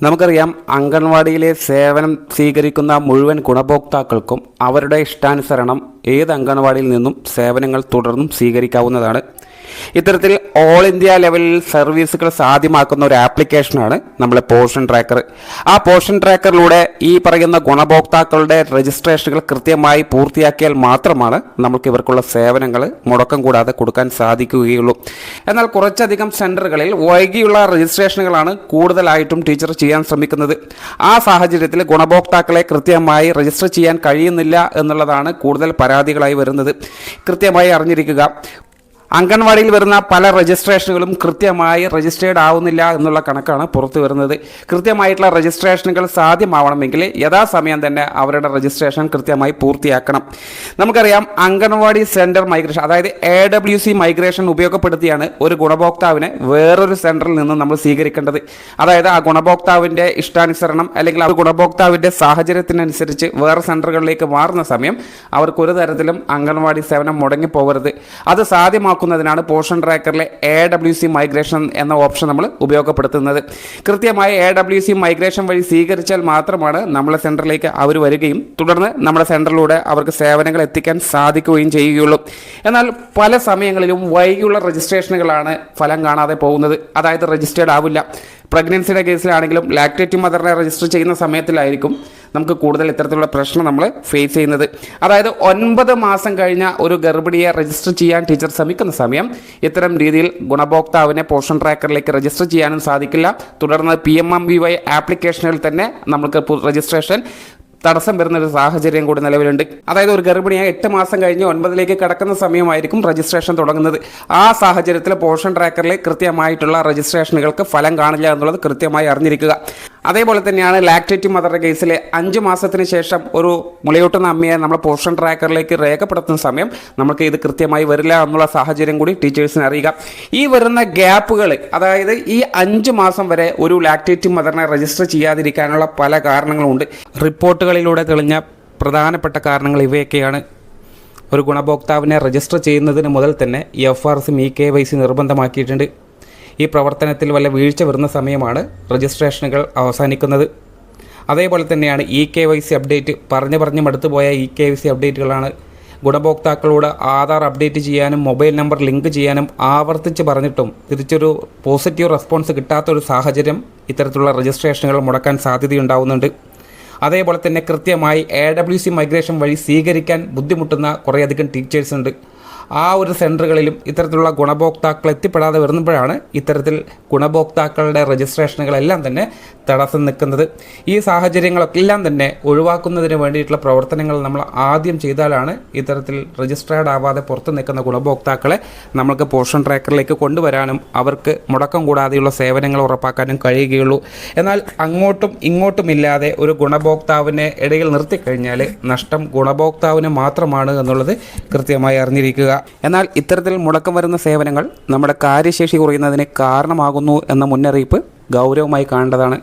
നമുക്കറിയാം അംഗൻവാടിയിലെ സേവനം സ്വീകരിക്കുന്ന മുഴുവൻ ഗുണഭോക്താക്കൾക്കും അവരുടെ ഇഷ്ടാനുസരണം ഏത് അംഗൻവാടിയിൽ നിന്നും സേവനങ്ങൾ തുടർന്നും സ്വീകരിക്കാവുന്നതാണ്. ഇത്തരത്തിൽ ഓൾ ഇന്ത്യ ലെവലിൽ സർവീസുകൾ സാധ്യമാക്കുന്ന ഒരു ആപ്ലിക്കേഷനാണ് നമ്മളെ പോർഷൻ ട്രാക്കർ ആ പോർഷൻ ട്രാക്കറിലൂടെ ഈ പറയുന്ന ഗുണഭോക്താക്കളുടെ രജിസ്ട്രേഷനുകൾ കൃത്യമായി പൂർത്തിയാക്കിയാൽ മാത്രമാണ് നമുക്ക് ഇവർക്കുള്ള സേവനങ്ങൾ മുടക്കം കൂടാതെ കൊടുക്കാൻ സാധിക്കുകയുള്ളൂ. എന്നാൽ കുറച്ചധികം സെന്ററുകളിൽ വൈകിയുള്ള രജിസ്ട്രേഷനുകളാണ് കൂടുതലായിട്ടും ടീച്ചർ ചെയ്യാൻ ശ്രമിക്കുന്നത്. ആ സാഹചര്യത്തിൽ ഗുണഭോക്താക്കളെ കൃത്യമായി രജിസ്റ്റർ ചെയ്യാൻ കഴിയുന്നില്ല എന്നുള്ളതാണ് കൂടുതൽ പരാതികളായി വരുന്നത്. കൃത്യമായി അറിഞ്ഞിരിക്കുക. അംഗൻവാടിയിൽ വരുന്ന പല രജിസ്ട്രേഷനുകളും കൃത്യമായി രജിസ്റ്റേർഡ് ആവുന്നില്ല എന്നുള്ള കണക്കാണ് പുറത്തു വരുന്നത്. കൃത്യമായിട്ടുള്ള രജിസ്ട്രേഷനുകൾ സാധ്യമാവണമെങ്കിൽ യഥാസമയം തന്നെ അവരുടെ രജിസ്ട്രേഷൻ കൃത്യമായി പൂർത്തിയാക്കണം. നമുക്കറിയാം അംഗൻവാടി സെന്റർ മൈഗ്രേഷൻ അതായത് എ ഡബ്ല്യു സി മൈഗ്രേഷൻ ഉപയോഗപ്പെടുത്തിയാണ് ഒരു ഗുണഭോക്താവിനെ വേറൊരു സെന്ററിൽ നിന്ന് നമ്മൾ സ്വീകരിക്കേണ്ടത്. അതായത് ആ ഗുണഭോക്താവിന്റെ ഇഷ്ടാനുസരണം അല്ലെങ്കിൽ ആ ഗുണഭോക്താവിന്റെ സാഹചര്യത്തിനനുസരിച്ച് വേറെ സെന്ററുകളിലേക്ക് മാറുന്ന സമയം അവർക്ക് ഒരു തരത്തിലും അംഗൻവാടി സേവനം മുടങ്ങിപ്പോകരുത്. അത് സാധ്യമാക്കുന്നതിനാണ് പോഷൻ ട്രാക്കറിലെ എ ഡബ്ല്യു സി മൈഗ്രേഷൻ എന്ന ഓപ്ഷൻ നമ്മൾ ഉപയോഗപ്പെടുത്തുന്നത്. കൃത്യമായി എ ഡബ്ല്യു സി മൈഗ്രേഷൻ വഴി സ്വീകരിച്ചാൽ മാത്രമാണ് നമ്മളെ സെന്ററിലേക്ക് അവർ വരികയും തുടർന്ന് നമ്മുടെ സെന്ററിലൂടെ അവർക്ക് സേവനങ്ങൾ എത്തിക്കാൻ സാധിക്കുകയും ചെയ്യുകയുള്ളൂ. എന്നാൽ പല സമയങ്ങളിലും വൈകിയുള്ള രജിസ്ട്രേഷനുകളാണ് ഫലം കാണാതെ പോകുന്നത്. അതായത് രജിസ്റ്റേർഡ് ആവില്ല. പ്രഗ്നൻസിയുടെ കേസിലാണെങ്കിലും ലാക്ടേറ്റീവ് മദറിനെ രജിസ്റ്റർ ചെയ്യുന്ന സമയത്തിലായിരിക്കും നമുക്ക് കൂടുതൽ ഇത്തരത്തിലുള്ള പ്രശ്നം നമ്മൾ ഫേസ് ചെയ്യുന്നത്. അതായത് ഒൻപത് മാസം കഴിഞ്ഞ ഒരു ഗർഭിണിയെ രജിസ്റ്റർ ചെയ്യാൻ ടീച്ചർ ശ്രമിക്കുന്ന സമയം ഇത്തരം രീതിയിൽ ഗുണഭോക്താവിനെ പോഷൻ ട്രാക്കറിലേക്ക് രജിസ്റ്റർ ചെയ്യാനും സാധിക്കില്ല. തുടർന്ന് P M M V Y ആപ്ലിക്കേഷനിൽ തന്നെ നമുക്ക് രജിസ്ട്രേഷൻ തടസ്സം വരുന്ന ഒരു സാഹചര്യം കൂടി നിലവിലുണ്ട്. അതായത് ഒരു ഗർഭിണിയായി എട്ട് മാസം കഴിഞ്ഞ് ഒൻപതിലേക്ക് കടക്കുന്ന സമയമായിരിക്കും രജിസ്ട്രേഷൻ തുടങ്ങുന്നത്. ആ സാഹചര്യത്തിൽ പോഷൻ ട്രാക്കറിലെ കൃത്യമായിട്ടുള്ള രജിസ്ട്രേഷനുകൾക്ക് ഫലം കാണില്ല എന്നുള്ളത് കൃത്യമായി അറിഞ്ഞിരിക്കുക. അതേപോലെ തന്നെയാണ് ലാക്ടേറ്റ് മദർ കേസിൽ അഞ്ച് മാസത്തിന് ശേഷം ഒരു മുലയൂട്ടുന്ന അമ്മയെ നമ്മൾ പോഷൻ ട്രാക്കറിലേക്ക് രേഖപ്പെടുത്തുന്ന സമയം നമുക്ക് ഇത് കൃത്യമായി വരില്ല എന്നുള്ള സാഹചര്യം കൂടി ടീച്ചേഴ്സിന് അറിയുക ഈ വരുന്ന ഗ്യാപ്പുകൾ അതായത് ഈ അഞ്ച് മാസം വരെ ഒരു ലാക്ടേറ്റ് മദറിനെ രജിസ്റ്റർ ചെയ്യാതിരിക്കാനുള്ള പല കാരണങ്ങളുണ്ട്. റിപ്പോർട്ടുകളിലൂടെ തെളിഞ്ഞ പ്രധാനപ്പെട്ട കാരണങ്ങൾ ഇവയൊക്കെയാണ്. ഒരു ഗുണഭോക്താവിനെ രജിസ്റ്റർ ചെയ്യുന്നതിന് മുതൽ തന്നെ എഫ് ആർ സി മി കെ വൈ സി നിർബന്ധമാക്കിയിട്ടുണ്ട്. ഈ പ്രവർത്തനത്തിൽ വല്ല വീഴ്ച വരുന്ന സമയമാണ് രജിസ്ട്രേഷനുകൾ അവസാനിക്കുന്നത്. അതേപോലെ തന്നെയാണ് E K Y C update പറഞ്ഞു പറഞ്ഞ് മടുത്തുപോയ ഇ കെ വൈ സി അപ്ഡേറ്റുകളാണ് ഗുണഭോക്താക്കളോട് ആധാർ അപ്ഡേറ്റ് ചെയ്യാനും മൊബൈൽ നമ്പർ ലിങ്ക് ചെയ്യാനും ആവർത്തിച്ച് പറഞ്ഞിട്ടും തിരിച്ചൊരു പോസിറ്റീവ് റെസ്പോൺസ് കിട്ടാത്തൊരു സാഹചര്യം ഇത്തരത്തിലുള്ള രജിസ്ട്രേഷനുകൾ മുടക്കാൻ സാധ്യതയുണ്ടാവുന്നുണ്ട്. അതേപോലെ തന്നെ കൃത്യമായി എ ഡബ്ല്യു സി മൈഗ്രേഷൻ വഴി സ്വീകരിക്കാൻ ബുദ്ധിമുട്ടുന്ന കുറേയധികം ടീച്ചേഴ്സ് ഉണ്ട്. ആ ഒരു സെന്ററുകളിലും ഇത്തരത്തിലുള്ള ഗുണഭോക്താക്കൾ എത്തിപ്പെടാതെ വരുമ്പോഴാണ് ഇത്തരത്തിൽ ഗുണഭോക്താക്കളുടെ രജിസ്ട്രേഷനുകളെല്ലാം തന്നെ തടസ്സം നിൽക്കുന്നത്. ഈ സാഹചര്യങ്ങളൊക്കെ എല്ലാം തന്നെ ഒഴിവാക്കുന്നതിന് വേണ്ടിയിട്ടുള്ള പ്രവർത്തനങ്ങൾ നമ്മൾ ആദ്യം ചെയ്താലാണ് ഇത്തരത്തിൽ രജിസ്ട്രേർഡ് ആവാതെ പുറത്ത് നിൽക്കുന്ന ഗുണഭോക്താക്കളെ നമ്മൾക്ക് പോഷൻ ട്രാക്കറിലേക്ക് കൊണ്ടുവരാനും അവർക്ക് മുടക്കം കൂടാതെയുള്ള സേവനങ്ങൾ ഉറപ്പാക്കാനും കഴിയുകയുള്ളൂ. എന്നാൽ അങ്ങോട്ടും ഇങ്ങോട്ടുമില്ലാതെ ഒരു ഗുണഭോക്താവിനെ ഇടയിൽ നിർത്തിക്കഴിഞ്ഞാൽ നഷ്ടം ഗുണഭോക്താവിന് മാത്രമാണ് എന്നുള്ളത് കൃത്യമായി അറിഞ്ഞിരിക്കുക. എന്നാൽ ഇത്തരത്തിൽ മുടക്കം വരുന്ന സേവനങ്ങൾ നമ്മുടെ കാര്യശേഷി കുറയുന്നതിന് കാരണമാകുന്നു എന്ന മുന്നറിയിപ്പ് ഗൗരവമായി കാണേണ്ടതാണ്.